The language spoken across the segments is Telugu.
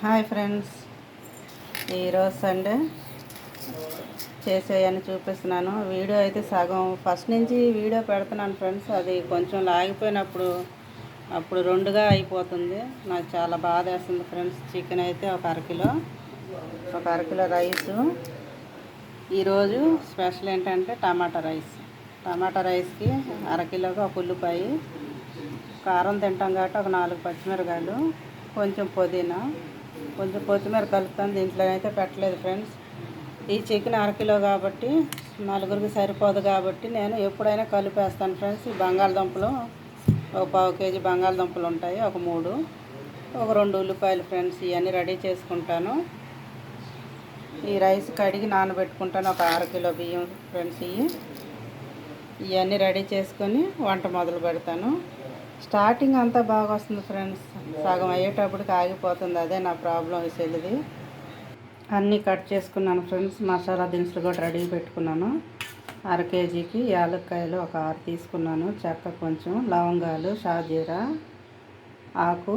Hi friends. ఈరోజు సండే. చేసేయని చూపిస్తున్నాను. వీడియో అయితే సగం. ఫస్ట్ నుంచి వీడియో పెడుతున్నాను ఫ్రెండ్స్. అది కొంచెం లాగిపోయినప్పుడు అప్పుడు రెండుగా అయిపోతుంది. నాకు చాలా బాధ వేస్తుంది ఫ్రెండ్స్. చికెన్ అయితే ఒక అరకిలో ఒక అరకిలో రైసు. ఈరోజు స్పెషల్ ఏంటంటే టమాటా రైస్. టమాటా రైస్కి అరకిలోగా ఒక ఉల్లిపాయ. కారం తింటాం కాబట్టి ఒక నాలుగు పచ్చిమిరకాయలు. కొంచెం పుదీనా. కొంచెం కొత్తిమీర కలుపుతాను దీంట్లో అయితే పెట్టలేదు ఫ్రెండ్స్ ఈ చికెన్ అరకిలో కాబట్టి నలుగురికి సరిపోదు కాబట్టి నేను ఎప్పుడైనా కలిపేస్తాను ఫ్రెండ్స్ ఈ బంగాళదుంపలు ఒక పావు కేజీ బంగాళదుంపలు ఉంటాయి ఒక మూడు ఒక రెండు ఉల్లిపాయలు ఫ్రెండ్స్ ఇవన్నీ రెడీ చేసుకుంటాను. ఈ రైస్ కడిగి నానబెట్టుకుంటాను ఒక అర కిలో బియ్యం ఫ్రెండ్స్ ఇవి ఇవన్నీ రెడీ చేసుకొని వంట మొదలు పెడతాను. స్టార్టింగ్ అంతా బాగా వస్తుంది ఫ్రెండ్స్. సగం అయ్యేటప్పటికి ఆగిపోతుంది. అదే నా ప్రాబ్లం ఈ అన్నీ కట్ చేసుకున్నాను ఫ్రెండ్స్. మసాలా దినుసులు కూడా రెడీ పెట్టుకున్నాను. అర కేజీకి యాలక్కాయలు ఒక ఆరు తీసుకున్నాను. చెక్క కొంచెం లవంగాలు షాజీరా ఆకు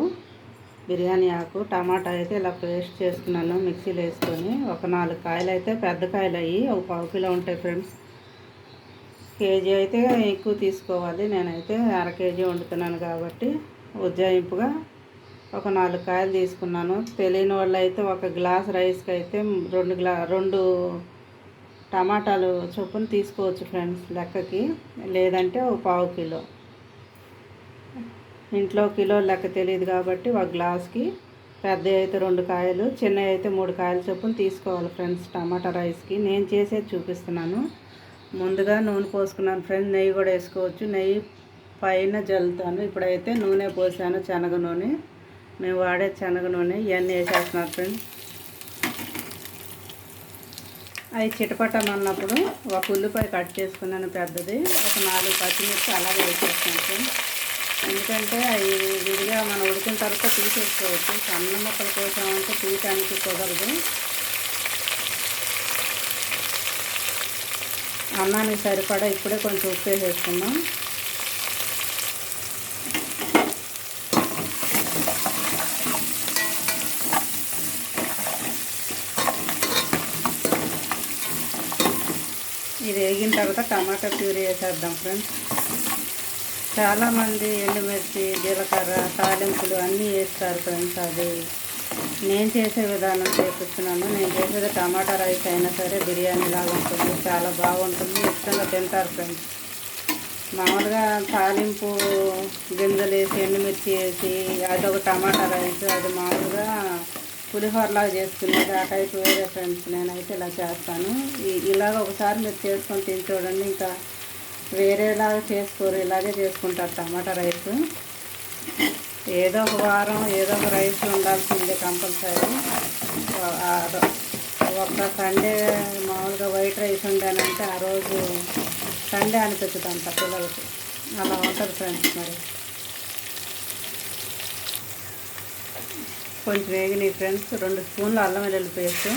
బిర్యానీ ఆకు టమాటా అయితే ఇలా పేస్ట్ చేసుకున్నాను మిక్సీలో వేసుకొని. ఒక నాలుగు కాయలు అయితే పెద్ద కాయలు అయ్యి ఒక పావు కిలో ఉంటాయి ఫ్రెండ్స్. కేజీ అయితే ఎక్కువ తీసుకోవాలి. నేనైతే అర కేజీ వండుతున్నాను కాబట్టి ఉజ్జాయింపుగా ఒక నాలుగు కాయలు తీసుకున్నాను. తెలియని వాళ్ళు అయితే ఒక గ్లాస్ రైస్కి అయితే రెండు గ్లా రెండు టమాటాలు చొప్పున తీసుకోవచ్చు ఫ్రెండ్స్ లెక్కకి. లేదంటే ఒక పావు కిలో. ఇంట్లో కిలో లెక్క తెలియదు కాబట్టి ఒక గ్లాస్కి పెద్ద అయితే రెండు కాయలు చిన్న అయితే మూడు కాయలు చొప్పున తీసుకోవాలి ఫ్రెండ్స్ టమాటా రైస్కి. నేను చేసేది చూపిస్తున్నాను. ముందుగా నూనె పోసుకున్నాను ఫ్రెండ్స్. నెయ్యి కూడా వేసుకోవచ్చు. నెయ్యి పైన జల్లుతాను. ఇప్పుడైతే నూనె పోసాను శనగ నూనె. మేము వాడే శనగ నూనె. ఇవన్నీ వేసేస్తున్నాను ఫ్రెండ్స్. అవి చిటపట్టమన్నప్పుడు ఒక ఉల్లిపాయ కట్ చేసుకున్నాను పెద్దది. ఒక నాలుగు పచ్చిమిర్చి అలాగే వేసేస్తాను ఫ్రెండ్స్. ఎందుకంటే అవి విడిగా మనం ఉడికిన తర్వాత తీసేసుకోవచ్చు. సన్న మొక్కలు కోసామంటే తీయటానికి కుదరదు. అన్నానికి సరిపడా ఇప్పుడే కొంచెం ఉప్పు వేసేసుకుందాం. ఇది వేగిన తర్వాత టమాటా ప్యూరీ వేసేద్దాం ఫ్రెండ్స్. చాలామంది ఎండుమిర్చి జీలకర్ర తాలింపులు అన్నీ వేస్తారు ఫ్రెండ్స్ అది. నేను చేసే విధానం చేపిస్తున్నాను. నేను చేసేది టమాటా రైస్ అయినా సరే బిర్యానీ లాగా ఉంటుంది. చాలా బాగుంటుంది. ఇష్టంగా తింటారు ఫ్రెండ్స్. మామూలుగా తాలింపు గింజలు వేసి ఎండుమిర్చి వేసి అది ఒక టమాటా రైస్ అది మామూలుగా పులిహోరలాగా చేసుకునేది. ఆ టైప్ వేరే ఫ్రెండ్స్ నేనైతే ఇలా చేస్తాను. ఇలాగ ఒకసారి మీరు చేసుకొని తిని చూడండి. ఇంకా వేరేలాగా చేసుకోరు. ఇలాగే చేసుకుంటారు టమాటా రైస్. ఏదో ఒక వారం ఏదో ఒక రైస్ ఉండాల్సిందే కంపల్సరీ. ఒక సండే మామూలుగా వైట్ రైస్ ఉండాలంటే ఆ రోజు సండే అనిపించదు అంత పిల్లలకి. అలా ఉంటుంది ఫ్రెండ్స్ మరి. కొంచెం వేగినాయి ఫ్రెండ్స్ రెండు స్పూన్లు అల్లం వెల్లుల్లి పేస్ట్.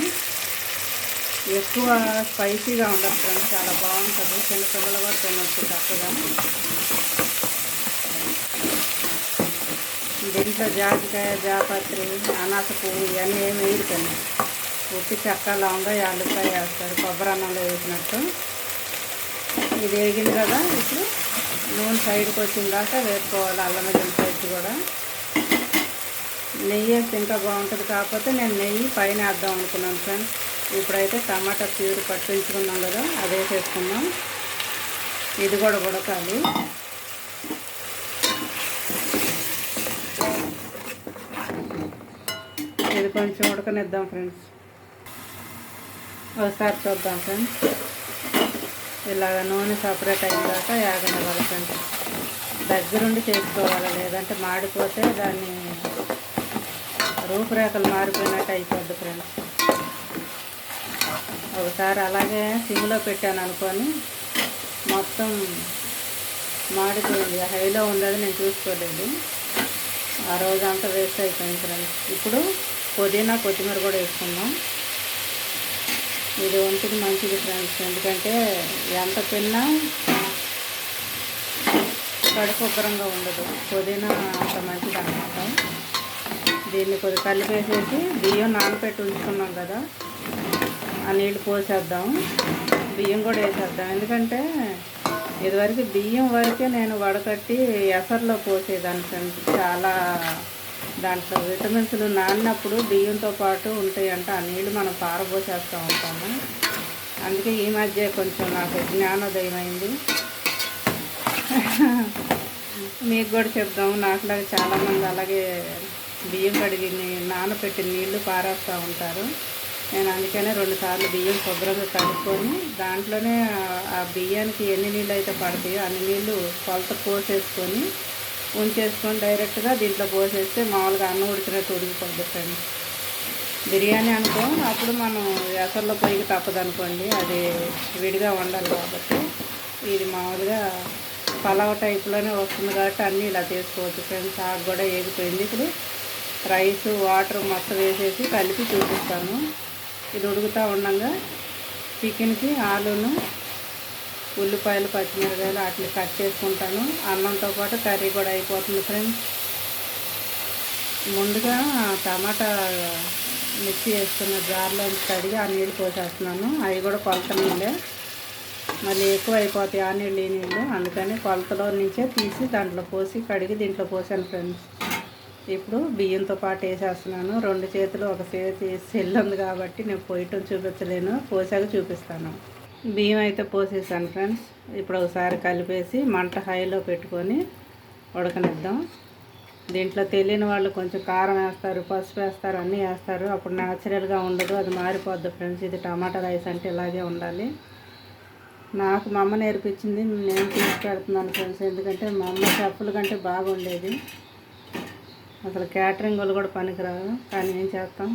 ఎక్కువ స్పైసీగా ఉండదు ఫ్రెండ్స్ చాలా బాగుంటుంది. చిన్న పిల్లలు కూడా తినొచ్చు చక్కగా. దీంట్లో జాజికాయ జాపత్రి అనాస పువ్వు ఇవన్నీ ఏమి కదా ఉట్టి చెక్క లవంగా యాలుకాయ వేస్తారు కొబ్బరి అన్నంలో వేసినట్టు. ఇది వేగింది కదా ఇప్పుడు నూనె సైడ్కి వచ్చిన దాకా వేసుకోవాలి అల్లం వెల్లుల్లి కూడా. నెయ్యి వేస్తే ఇంకా బాగుంటుంది. కాకపోతే నేను నెయ్యి పైన వేద్దాం అనుకున్నాను ఫ్రెండ్స్. ఇప్పుడైతే టమాటా ప్యూర్ పట్టించుకున్నాం కదా అదే వేసేసుకున్నాం ఇది కూడా ఉడకాలి. ఇది కొంచెం ఉడకనిద్దాం ఫ్రెండ్స్. ఒకసారి చూద్దాం ఫ్రెండ్స్. ఇలాగ నూనె సపరేట్ అయ్యాక దాకా యాగనివ్వాలి ఫ్రెండ్స్. దగ్గరుండి చేసుకోవాలి లేదంటే మాడిపోతే దాన్ని రూపురేఖలు మారిపోయినట్టు అయిపోద్ది ఫ్రెండ్స్. ఒకసారి అలాగే సిమ్లో పెట్టాను అనుకొని మొత్తం మాడిపోయింది. హైలో ఉండదు నేను చూసుకోలేదు. ఆ రోజంతా వేస్ట్ అయిపోయింది ఫ్రెండ్స్. ఇప్పుడు పుదీనా కొత్తిమీర కూడా వేసుకుందాం. ఇది ఒంటికి మంచిది ఫ్రెండ్స్ ఎందుకంటే ఎంత తిన్నా కడుపు ఉబ్బరంగా ఉండదు. పుదీనా అంత మంచిది అనమాట దీన్ని కొద్దిగా కలిపేసేసి బియ్యం నానబెట్టి ఉంచుకున్నాం కదా ఆ నీళ్ళు పోసేద్దాం. బియ్యం కూడా వేసేద్దాం. ఎందుకంటే ఇదివరకు బియ్యం వరకే నేను వడకట్టి ఎసర్లో పోసేదాన్ని ఫ్రెండ్స్ చాలా దాంట్లో విటమిన్స్లు నానినప్పుడు బియ్యంతో పాటు ఉంటాయంట. ఆ నీళ్ళు మనం పారబోసేస్తూ ఉంటాము. అందుకే ఈ మధ్య కొంచెం నాకు జ్ఞానోదయం అయింది మీకు కూడా చెప్దాం. నాకులాగా చాలామంది అలాగే బియ్యం కడిగి నానబెట్టి నీళ్ళు పారేస్తూ ఉంటారు. నేను అందుకనే రెండుసార్లు బియ్యం శుభ్రంగా కడుక్కొని దాంట్లోనే ఆ- ఆ బియ్యానికి ఎన్ని నీళ్ళు అయితే పడతాయో అన్ని నీళ్ళు కొలత పోసేసుకొని ఉంచేసుకొని డైరెక్ట్గా దీంట్లో పోసేస్తే మామూలుగా అన్నం ఉడికినట్టు ఉడికిపోద్ది ఫ్రెండ్స్. బిర్యానీ అనుకో అప్పుడు మనం ఎసర్లో పొయ్యికి తప్పదు అనుకోండి. అది విడిగా వండాలి కాబట్టి ఇది మామూలుగా పలావ్ టైప్లోనే వస్తుంది కాబట్టి అన్నీ ఇలా చేసుకోవచ్చు ఫ్రెండ్స్. ఆకు కూడా ఏగిపోయింది. ఇప్పుడు రైస్ వాటర్ మొత్తం వేసేసి కలిపి చూపిస్తాను. ఇది ఉడుకుతూ ఉండగా చికెన్కి ఆలును ఉల్లిపాయలు పచ్చిమిరకాయలు వాటిని కట్ చేసుకుంటాను. అన్నంతో పాటు కర్రీ కూడా అయిపోతుంది ఫ్రెండ్స్. ముందుగా టమాటా మిక్సీ వేసుకున్న జార్లో కడిగి ఆ నీళ్ళు పోసేస్తున్నాను. అవి కూడా కొలత నీళ్ళే. మళ్ళీ ఎక్కువ అయిపోతాయి ఆ నీళ్ళు ఈ నీళ్ళు. అందుకని కొలతలో నుంచే తీసి దాంట్లో పోసి కడిగి దీంట్లో పోసాను ఫ్రెండ్స్. ఇప్పుడు బియ్యంతో పాటు వేసేస్తున్నాను. రెండు చేతులు ఒక చేతి సెల్ ఉంది కాబట్టి నేను పోయటం చూపించలేను. పోసాక చూపిస్తాను. బియ్యం అయితే పోసేసాను ఫ్రెండ్స్ ఇప్పుడు ఒకసారి కలిపేసి మంట హైలో పెట్టుకొని ఉడకనిద్దాం. దీంట్లో తెలియని వాళ్ళు కొంచెం కారం వేస్తారు పసుపు వేస్తారు అన్నీ వేస్తారు. అప్పుడు న్యాచురల్గా ఉండదు అది మారిపోద్ది ఫ్రెండ్స్ ఇది టమాటా రైస్ అంటే ఇలాగే ఉండాలి. నాకు మా అమ్మ నేర్పించింది నేను తీసుకెళ్తున్నాను ఫ్రెండ్స్ ఎందుకంటే మా అమ్మ చెప్పుల కంటే బాగుండేది. అసలు క్యాటరింగ్ వాళ్ళు కూడా పనికిరాదు కానీ ఏం చేస్తాం?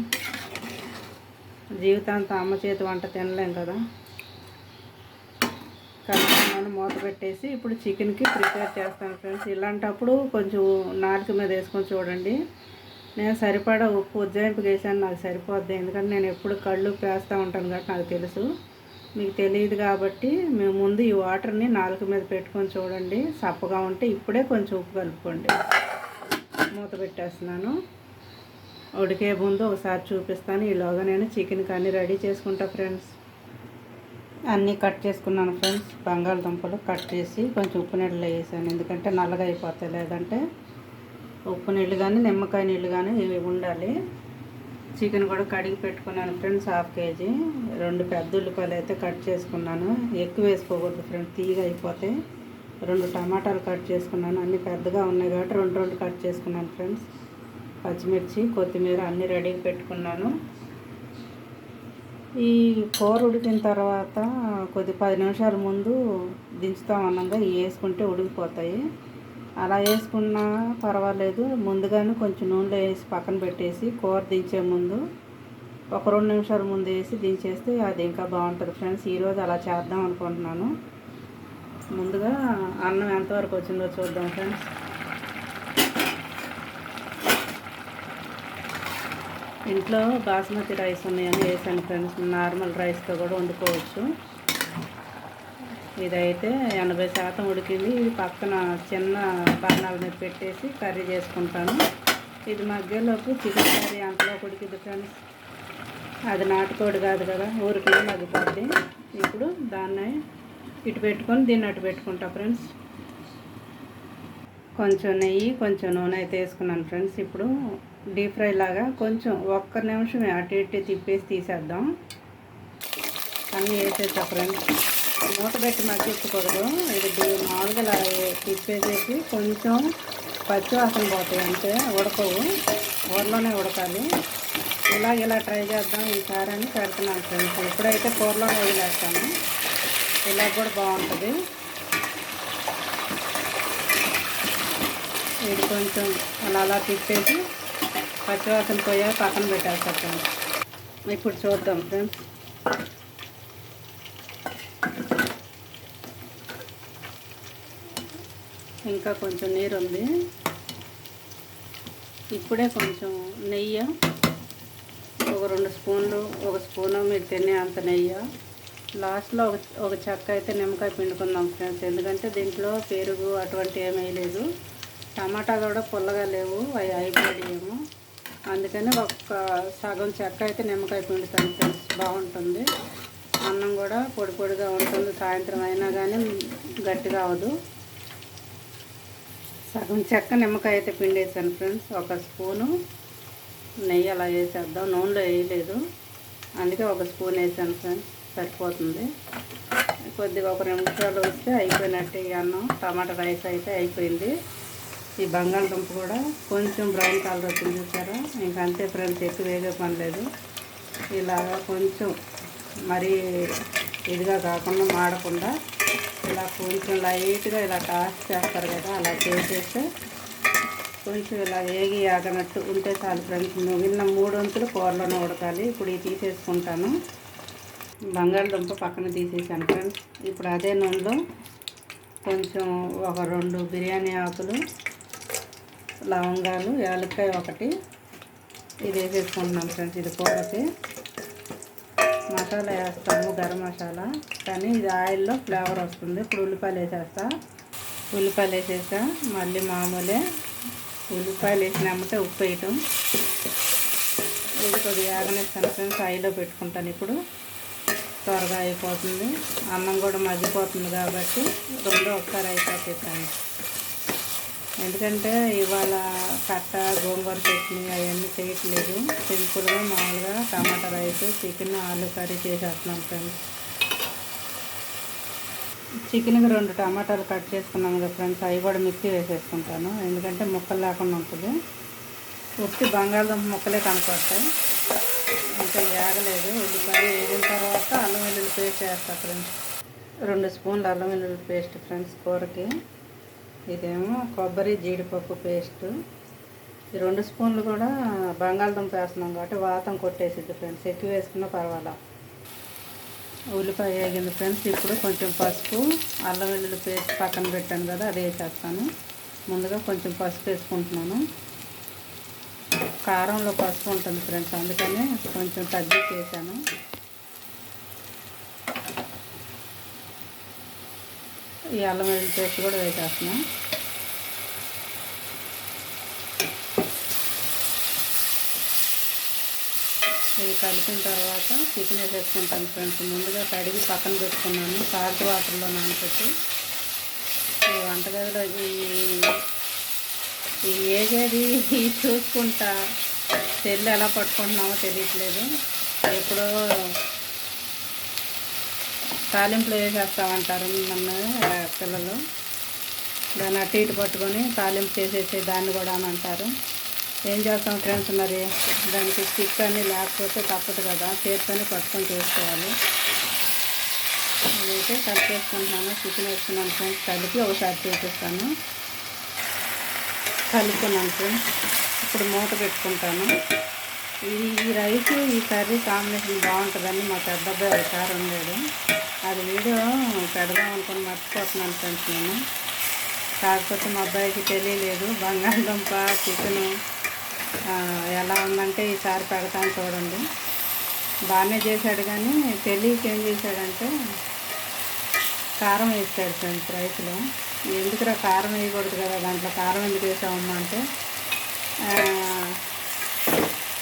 జీవితాంతం అమ్మ చేతి వంట తినలేం కదా. కలుపుకున్నాను మూత పెట్టేసి ఇప్పుడు చికెన్కి ప్రిపేర్ చేస్తాను ఫ్రెండ్స్. ఇలాంటప్పుడు కొంచెం నాలుక మీద వేసుకొని చూడండి. నేను సరిపడా ఉప్పు ఉజ్జాయింపు వేసాను నాకు సరిపోద్ది. ఎందుకంటే నేను ఎప్పుడు కళ్ళు పేస్తూ ఉంటాను కాబట్టి నాకు తెలుసు. మీకు తెలియదు కాబట్టి మేము ముందు ఈ వాటర్ని నాలుక మీద పెట్టుకొని చూడండి. సప్పగా ఉంటే ఇప్పుడే కొంచెం ఉప్పు కలుపుకోండి. మూత పెట్టేస్తున్నాను. ఉడికే ముందు ఒకసారి చూపిస్తాను. ఈలోగా నేను చికెన్కి అన్నీ రెడీ చేసుకుంటా ఫ్రెండ్స్. అన్నీ కట్ చేసుకున్నాను ఫ్రెండ్స్. బంగాళదుంపలు కట్ చేసి కొంచెం ఉప్పు నీళ్ళు వేసాను. ఎందుకంటే నల్లగా అయిపోతాయి. లేదంటే ఉప్పు నీళ్ళు కానీ నిమ్మకాయ నీళ్ళు కానీ ఇవి ఉండాలి. చికెన్ కూడా కడిగి పెట్టుకున్నాను ఫ్రెండ్స్ హాఫ్ కేజీ. రెండు పెద్ద ఉల్లిపాయలు అయితే కట్ చేసుకున్నాను. ఎక్కువ వేసుకోకూడదు ఫ్రెండ్స్ తీగ అయిపోతే రెండు టమాటాలు కట్ చేసుకున్నాను. అన్నీ పెద్దగా ఉన్నాయి కాబట్టి రెండు రెండు కట్ చేసుకున్నాను ఫ్రెండ్స్. పచ్చిమిర్చి కొత్తిమీర అన్నీ రెడీగా పెట్టుకున్నాను. ఈ కూర ఉడికిన తర్వాత కొద్ది పది నిమిషాల ముందు దించుతాం అన్నంగా ఇవి వేసుకుంటే ఉడికిపోతాయి. అలా వేసుకున్నా పర్వాలేదు. ముందుగానే కొంచెం నూనెలో వేసి పక్కన పెట్టేసి కూర దించే ముందు ఒక రెండు నిమిషాల ముందు వేసి దించేస్తే అది ఇంకా బాగుంటుంది ఫ్రెండ్స్. ఈరోజు అలా చేద్దాం అనుకుంటున్నాను. ముందుగా అన్నం ఎంతవరకు వచ్చిందో చూద్దాం ఫ్రెండ్స్. ఇంట్లో బాస్మతి రైస్ ఉన్నాయని వేసాను ఫ్రెండ్స్. నార్మల్ రైస్తో కూడా వండుకోవచ్చు. ఇదైతే ఎనభై శాతం ఉడికింది. ఇది పక్కన చిన్న బాణాల మీద పెట్టేసి కర్రీ చేసుకుంటాను. ఇది మధ్యలోపు చికెన్ కర్రీ అంతలో ఉడికింది ఫ్రెండ్స్. అది నాటుకోడి కాదు కదా ఊరికి మగ్గిపోద్ది ఇప్పుడు దాన్ని ఇటు పెట్టుకొని దీన్ని అటు పెట్టుకుంటా ఫ్రెండ్స్. కొంచెం నెయ్యి కొంచెం నూనె అయితే వేసుకున్నాను ఫ్రెండ్స్. ఇప్పుడు డీప్ ఫ్రై లాగా కొంచెం ఒక్క నిమిషం అటు ఇటు తిప్పేసి తీసేద్దాం. అన్నీ వేసేస్తా ఫ్రెండ్స్ మూత పెట్టి మగ్గించకూడదు ఇది మామూలుగా ఇలా తిప్పేసేసి కొంచెం పచ్చివాసన పోతాయి అంటే ఉడకవు. ఊరలోనే ఉడకాలి. ఇలా ఇలా ట్రై చేద్దాం. ఈసారి అని పెడుతున్నాను ఫ్రెండ్స్. ఇప్పుడైతే కూరలోనే వదిలేస్తాను. ఇలా కూడా బాగుంటుంది. ఇది కొంచెం అలా అలా తిప్పేసి పచ్చివాసన పోయా పక్కన పెట్టాలి ఫ్రెండ్స్ ఇప్పుడు చూద్దాం ఫ్రెండ్స్ ఇంకా కొంచెం నీరు ఉంది. ఇప్పుడే కొంచెం నెయ్యి ఒక రెండు స్పూన్లు ఒక స్పూను మీరు తినే అంత నెయ్యి. లాస్ట్లో ఒక ఒక చెక్క అయితే నిమ్మకాయ పిండుకుందాం ఫ్రెండ్స్ ఎందుకంటే దీంట్లో పెరుగు అటువంటి ఏమీ వేయలేదు టమాటా కూడా పుల్లగా లేవు అవి అయిపోయాము అందుకని ఒక సగం చెక్క అయితే నిమ్మకాయ పిండుతాను ఫ్రెండ్స్. బాగుంటుంది. అన్నం కూడా పొడి పొడిగా ఉంటుంది. సాయంత్రం అయినా కానీ గట్టిగా అవదు సగం చెక్క నిమ్మకాయ అయితే పిండేసాను ఫ్రెండ్స్. ఒక స్పూను నెయ్యి అలా వేసేద్దాం. నూనెలో వేయలేదు. అందుకే ఒక స్పూన్ వేసాను ఫ్రెండ్స్. సరిపోతుంది. కొద్దిగా ఒక రెండు నిమిషాలు వస్తే అయిపోయినట్టు ఈ అన్నం. టమాటా రైస్ అయితే అయిపోయింది. ఈ బంగాళదుంప కూడా కొంచెం బ్రౌన్ కలర్ వచ్చింది చూసారా? ఇంకా అంతే ఫ్రెండ్స్ ఎక్కువ వేగే పని లేదు. ఇలాగా కొంచెం మరీ ఇదిగా కాకుండా మాడకుండా ఇలా కొంచెం లైట్గా ఇలా టాస్ట్ చేస్తారు కదా అలా చేసేస్తే కొంచెం ఇలా వేగి ఆగనట్టు ఉంటే చాలు ఫ్రెండ్స్ మిగిలిన మూడు వంతులు కూరలోనే ఉడకాలి. ఇప్పుడు ఇది తీసేసుకుంటాను. బంగాళదుంప పక్కన తీసేసాను ఫ్రెండ్స్ ఇప్పుడు అదే నూనెలో కొంచెం ఒక రెండు బిర్యానీ ఆకులు లవంగాలు యాలక్కాయ ఒకటి. ఇది వేసేసుకుంటున్నాం ఫ్రెండ్స్ ఇది కూరకి. మసాలా వేస్తాము గరం మసాలా. కానీ ఇది ఆయిల్లో ఫ్లేవర్ వస్తుంది. ఇప్పుడు ఉల్లిపాయలు వేసేస్తా. ఉల్లిపాయలు వేసేసా మళ్ళీ మామూలే ఉల్లిపాయలు వేసినామంటే ఉప్పు వేయటం. ఇది కొద్దిగా ఆగనేస్తాను ఫ్రెండ్స్ ఆయిల్లో పెట్టుకుంటాను ఇప్పుడు. త్వరగా అయిపోతుంది. అన్నం కూడా మగ్గిపోతుంది కాబట్టి రెండో ఒకసారి అయిపోతాను ఎందుకంటే ఇవాళ కట్ట గోంగూర చట్నీ అవన్నీ చేయట్లేదు. సింపుల్గా మామూలుగా టమాటా రైస్ చికెన్ ఆలు కర్రీ చేసేస్తున్నాం ఫ్రెండ్స్. చికెన్కి రెండు టమాటాలు కట్ చేసుకున్నాం కదా ఫ్రెండ్స్. అవి కూడా మిక్సీ వేసేసుకుంటాను. ఎందుకంటే ముక్కలు లేకుండా ఉంటుంది. ఉట్టి బంగాళదుంప ముక్కలే కనపడతాయి. ఇంకా ఏగలేదు. ఉల్లిపాయ వేగిన తర్వాత అల్లం వెల్లుల్లి పేస్ట్ వేస్తా ఫ్రెండ్స్. రెండు స్పూన్లు అల్లం వెల్లుల్లి పేస్ట్ ఫ్రెండ్స్ కూరకి. ఇదేమో కొబ్బరి జీడిపప్పు పేస్ట్. ఈ రెండు స్పూన్లు కూడా బంగాళదుంప వేస్తున్నాం కాబట్టి వాతం కొట్టేసిద్ది ఫ్రెండ్స్. ఎక్కువ వేసుకున్నా పర్వాలా. ఉల్లిపాయ వేగింది ఫ్రెండ్స్. ఇప్పుడు కొంచెం పసుపు అల్లం వెల్లుల్లి పేస్ట్ పక్కన పెట్టాను కదా అది వేసేస్తాను. ముందుగా కొంచెం పసుపు వేసుకుంటున్నాను. కారంలో పసుపు ఉంటుంది ఫ్రెండ్స్ అందుకని కొంచెం తగ్గించి ఈ అల్లం వెల్లుల్లి పేస్ట్ కూడా వేసేస్తున్నా. ఇది కలిపిన తర్వాత చికెన్ వేసేసుకుంటాను ఫ్రెండ్స్ ముందుగా కడిగి పక్కన పెట్టుకున్నాను సాల్ట్ వాటర్లో నానపెట్టి. ఈ వంటగదిలో ఈ ఈ ఏగేది చూసుకుంటా తెల్లు ఎలా పట్టుకుంటున్నామో తెలియట్లేదు. ఎప్పుడో తాలింపులో వేసేస్తామంటారు మన పిల్లలు. దాన్ని అటు ఇటు పట్టుకొని తాలింపు చేసేసి దాన్ని కూడా అని అంటారు. ఏం చేస్తాం ఫ్రెండ్స్ మరి? దానికి స్టిక్ అని లేకపోతే తప్పదు కదా. చేతితోనే పట్టుకొని చేసుకోవాలి. అదైతే కట్ చేసుకుంటున్నాను. చికెన్ వేసుకున్నాను ఫ్రెండ్స్ కలిపి ఒకసారి చూపిస్తాను. కలుపుకున్నాను ఫ్రెండ్స్ ఇప్పుడు మూత పెట్టుకుంటాను. ఈ ఈ రైస్ ఈ కర్రీ కాంబినేషన్ బాగుంటుందని మా పెద్ద అబ్బాయి ఒకసారి ఉండేది అది వీడియో పెడదాం అనుకుని మర్చిపోతున్నాను ఫ్రెండ్స్ నేను. కాకపోతే మా అబ్బాయికి తెలియలేదు. బంగాళదుంప చికెను ఎలా ఉందంటే ఈసారి పెడతాను చూడండి. బాగానే చేశాడు కానీ తెలియక ఏం చేశాడంటే కారం వేస్తాడు ఫ్రెండ్స్ రైస్లో. ఎందుకురా కారం వేయకూడదు కదా? దాంట్లో కారం ఎందుకు వేసామమ్మా అంటే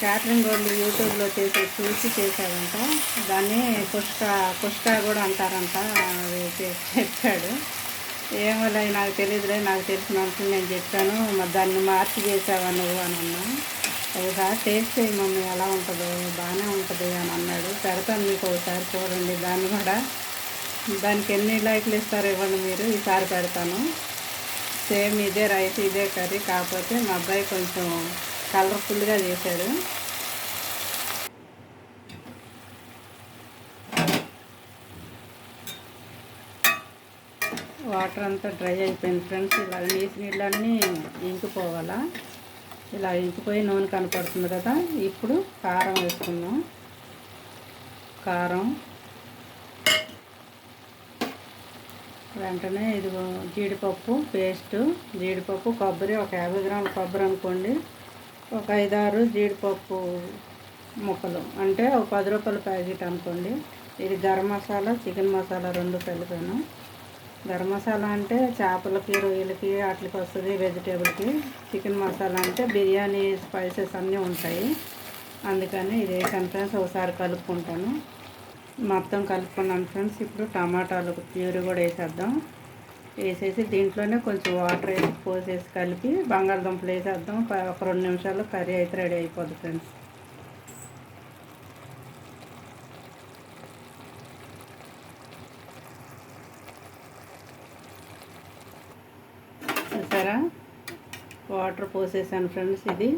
క్యాటరింగ్ వాళ్ళు యూట్యూబ్లో చేసి చూసి చేశాడంట దాన్ని కుష్క కుష్క కూడా అంటారంట. అది చెప్పాడు. ఏమోలే నాకు తెలియదులే నాకు తెలిసినంత నేను చెప్పాను. మరి దాన్ని మార్చి చేసావా నువ్వు అని అన్నా. ఒకసారి టేస్ట్ చేయి మమ్మీ ఎలా ఉంటుందో బాగానే ఉంటుంది అని అన్నాడు. పెడతాను మీకు ఒకసారి చూడండి దాన్ని కూడా. దానికి ఎన్ని లైక్లు ఇస్తారో ఇవ్వండి మీరు ఈసారి పెడతాను. సేమ్ ఇదే రైస్ ఇదే కర్రీ కాకపోతే మా అబ్బాయి కొంచెం కలర్ఫుల్గా చేశాడు. వాటర్ అంతా డ్రై అయిపోయింది ఫ్రెండ్స్. ఇలా నీటి నీళ్ళన్నీ ఇంకిపోవాలా? ఇలా ఇంకిపోయి నూనె కనపడుతుంది కదా? ఇప్పుడు కారం వేసుకుందాం. కారం. వెంటనే ఇదిగో జీడిపప్పు పేస్టు జీడిపప్పు కొబ్బరి ఒక యాభై గ్రాముల కొబ్బరి అనుకోండి. ఒక ఐదారు జీడిపప్పు ముక్కలు. అంటే ఒక పది రూపాయల ప్యాకెట్ అనుకోండి. ఇది గరం మసాలా చికెన్ మసాలా రెండు కలిపాను. గరం మసాలా అంటే చేపలకి రొయ్యలకి వాటికి వస్తుంది వెజిటేబుల్కి చికెన్ మసాలా అంటే బిర్యానీ స్పైసెస్ అన్నీ ఉంటాయి. అందుకని ఇది వేసాను ఫ్రెండ్స్ ఒకసారి కలుపుకుంటాను. మొత్తం కలుపుకున్నాను ఫ్రెండ్స్. ఇప్పుడు టమాటాలు ప్యూరి కూడా వేసేద్దాం. వేసేసి దీంట్లోనే కొంచెం వాటర్ వేసి పోసేసి కలిపి బంగాళదుంపలు వేసేద్దాం. ఒక రెండు నిమిషాల్లో కర్రీ అయితే రెడీ అయిపోద్ది ఫ్రెండ్స్. చూసారా? వాటర్ పోసేసాను ఫ్రెండ్స్ ఇది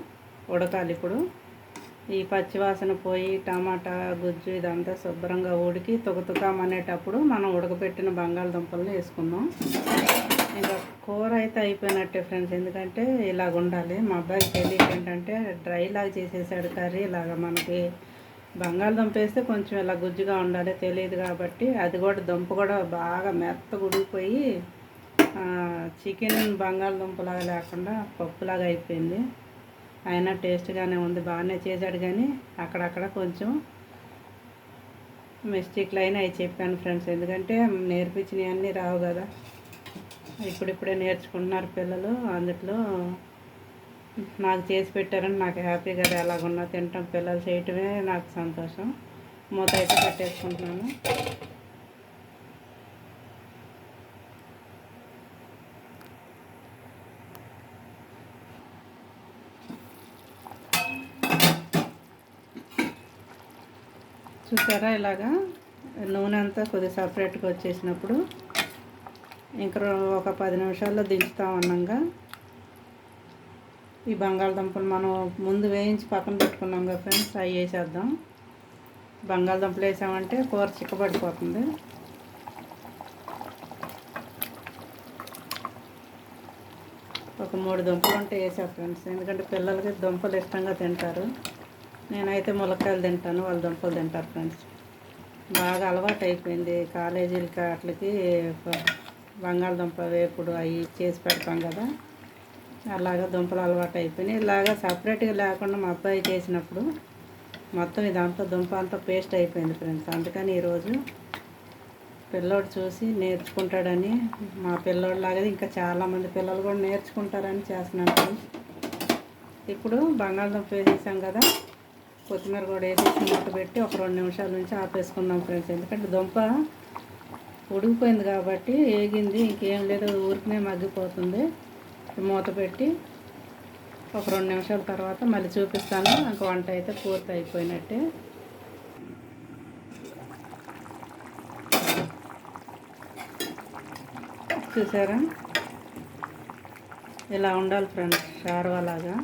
ఉడకాలి ఇప్పుడు. ఈ పచ్చివాసన పోయి టమాటా గుజ్జు ఇదంతా శుభ్రంగా ఉడికి తుకతుకామనేటప్పుడు మనం ఉడకబెట్టిన బంగాళదుంపలను వేసుకుందాం. ఇంకా కూర అయితే అయిపోయినట్టే ఫ్రెండ్స్ ఎందుకంటే ఇలాగ ఉండాలి. మా అబ్బాయికి తెలియక ఏంటంటే డ్రై లాగా చేసేసాడు కర్రీ. ఇలాగ మనకి బంగాళదుంప వేస్తే కొంచెం ఇలా గుజ్జుగా ఉండాలి తెలియదు కాబట్టి అది కూడా దుంప కూడా బాగా మెత్త ఉడికిపోయి చికెన్ బంగాళదుంపలాగా లేకుండా పప్పులాగా అయిపోయింది. అయినా టేస్ట్గానే ఉంది బాగానే చేశాడు కానీ అక్కడక్కడ కొంచెం మిస్టేక్లు అయినా అవి చెప్పాను ఫ్రెండ్స్. ఎందుకంటే నేర్పించినవి అన్నీ రావు కదా. ఇప్పుడిప్పుడే నేర్చుకుంటున్నారు పిల్లలు. అందుట్లో నాకు చేసి పెట్టారని నాకు హ్యాపీ కదా ఎలాగున్నా తింటాం పిల్లలు చేయటమే నాకు సంతోషం. మూత అయితే పెట్టేసుకుంటున్నాను. చూసారా ఇలాగా? నూనె అంతా కొద్దిగా సపరేట్గా వచ్చేసినప్పుడు ఇంకా ఒక పది నిమిషాల్లో దించుతాం ఉన్నాగా ఈ బంగాళదుంపలు మనం ముందు వేయించి పక్కన పెట్టుకున్నాం కదా ఫ్రెండ్స్ అవి వేసేద్దాం. బంగాళదుంపలు వేసామంటే కూర చిక్కబడిపోతుంది. ఒక మూడు దుంపలు ఉంటే వేసా ఫ్రెండ్స్. ఎందుకంటే పిల్లలకి దుంపలు ఇష్టంగా తింటారు. నేనైతే ములక్కాయలు తింటాను వాళ్ళు దుంపలు తింటారు ఫ్రెండ్స్ బాగా అలవాటు అయిపోయింది. కాలేజీలకి వాటికి బంగాళదుంప వేపుడు అవి చేసి పెడతాం కదా. అలాగా దుంపలు అలవాటు అయిపోయినాయి. ఇలాగా సపరేట్గా లేకుండా మా అబ్బాయి చేసినప్పుడు మొత్తం ఇదంతా దుంప అంతా పేస్ట్ అయిపోయింది ఫ్రెండ్స్ అందుకని ఈరోజు పిల్లోడు చూసి నేర్చుకుంటాడని మా పిల్లోడిలాగా ఇంకా చాలామంది పిల్లలు కూడా నేర్చుకుంటారని చేస్తున్నాను. ఇప్పుడు బంగాళదుంప వేసేసాం కదా. కొత్తిమీర కూడా వేసేసి మూత పెట్టి ఒక రెండు నిమిషాల నుంచి ఆపేసుకున్నాం ఫ్రెండ్స్. ఎందుకంటే దుంప ఉడికిపోయింది కాబట్టి ఏగింది ఇంకేం లేదు ఊరికనే మగ్గిపోతుంది. మూత పెట్టి ఒక రెండు నిమిషాల తర్వాత మళ్ళీ చూపిస్తాను. ఇంక వంట అయితే పూర్తి అయిపోయినట్టే. చూసారా? ఇలా ఉండాలి ఫ్రెండ్స్ షార్వాలాగా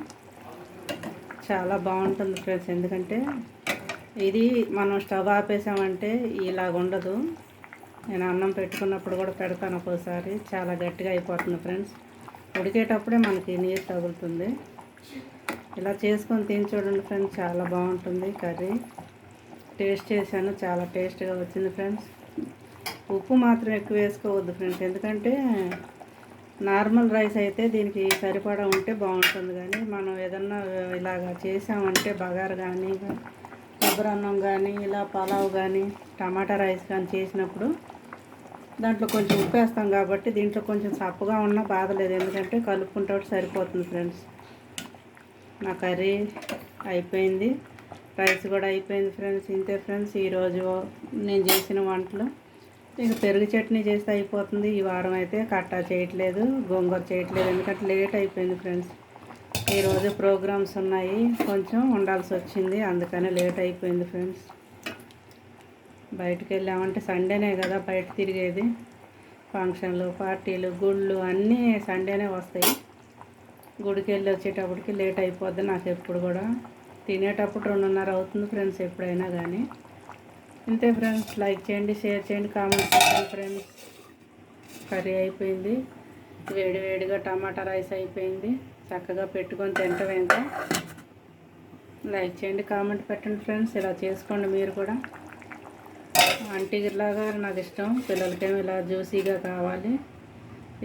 చాలా బాగుంటుంది ఫ్రెండ్స్. ఎందుకంటే ఇది మనం స్టవ్ ఆపేసామంటే ఇలాగ ఉండదు. నేను అన్నం పెట్టుకున్నప్పుడు కూడా పెడతాను ఒక్కోసారి. చాలా గట్టిగా అయిపోతుంది ఫ్రెండ్స్. ఉడికేటప్పుడే మనకి నీరు తగులుతుంది. ఇలా చేసుకొని తిని చూడండి ఫ్రెండ్స్. చాలా బాగుంటుంది కర్రీ. టేస్ట్ చేశాను. చాలా టేస్ట్గా వచ్చింది ఫ్రెండ్స్. ఉప్పు మాత్రం ఎక్కువ వేసుకోవద్దు ఫ్రెండ్స్. ఎందుకంటే నార్మల్ రైస్ అయితే దీనికి సరిపడా ఉంటే బాగుంటుంది కానీ మనం ఏదన్నా ఇలాగా చేసామంటే బగారు కానీ కొబ్బరి అన్నం కానీ ఇలా పలావ్ కానీ టమాటా రైస్ కానీ చేసినప్పుడు దాంట్లో కొంచెం ఉప్పు వేస్తాం కాబట్టి దీంట్లో కొంచెం సప్పుగా ఉన్నా బాధలేదు. ఎందుకంటే కలుపుకుంటే సరిపోతుంది ఫ్రెండ్స్. నా కర్రీ అయిపోయింది. రైస్ కూడా అయిపోయింది ఫ్రెండ్స్. ఇంతే ఫ్రెండ్స్. ఈరోజు నేను చేసిన వంటలు ఇక పెరుగు చట్నీ చేస్తే అయిపోతుంది. ఈ వారం అయితే కట్టా చేయట్లేదు గోంగూర చేయట్లేదు. ఎందుకంటే లేట్ అయిపోయింది ఫ్రెండ్స్. ఈరోజు ప్రోగ్రామ్స్ ఉన్నాయి. కొంచెం ఉండాల్సి వచ్చింది. అందుకనే లేట్ అయిపోయింది ఫ్రెండ్స్. బయటకు వెళ్ళామంటే సండేనే కదా బయట తిరిగేది. ఫంక్షన్లు పార్టీలు గుళ్ళు అన్నీ సండేనే వస్తాయి. గుడికి వెళ్ళి వచ్చేటప్పటికి లేట్ అయిపోద్ది. నాకు ఎప్పుడు కూడా తినేటప్పుడు రెండున్నర అవుతుంది ఫ్రెండ్స్ ఎప్పుడైనా కానీ అంతే ఫ్రెండ్స్ లైక్ చేయండి షేర్ చేయండి కామెంట్ చేయండి ఫ్రెండ్స్ కర్రీ అయిపోయింది. వేడి వేడిగా టమాటా రైస్ అయిపోయింది. చక్కగా పెట్టుకొని తింటాం ఇంకా. లైక్ చేయండి కామెంట్ పెట్టండి ఫ్రెండ్స్ ఇలా చేసుకోండి మీరు కూడా. అంటిలాగా నాకు ఇష్టం. పిల్లలకేమో ఇలా జ్యూసీగా కావాలి.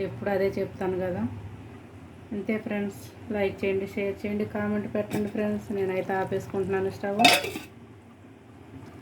ఎప్పుడు అదే చెప్తాను కదా. అంతే ఫ్రెండ్స్ లైక్ చేయండి షేర్ చేయండి కామెంట్ పెట్టండి ఫ్రెండ్స్ నేనైతే ఆపేసుకుంటున్నాను స్టవ్.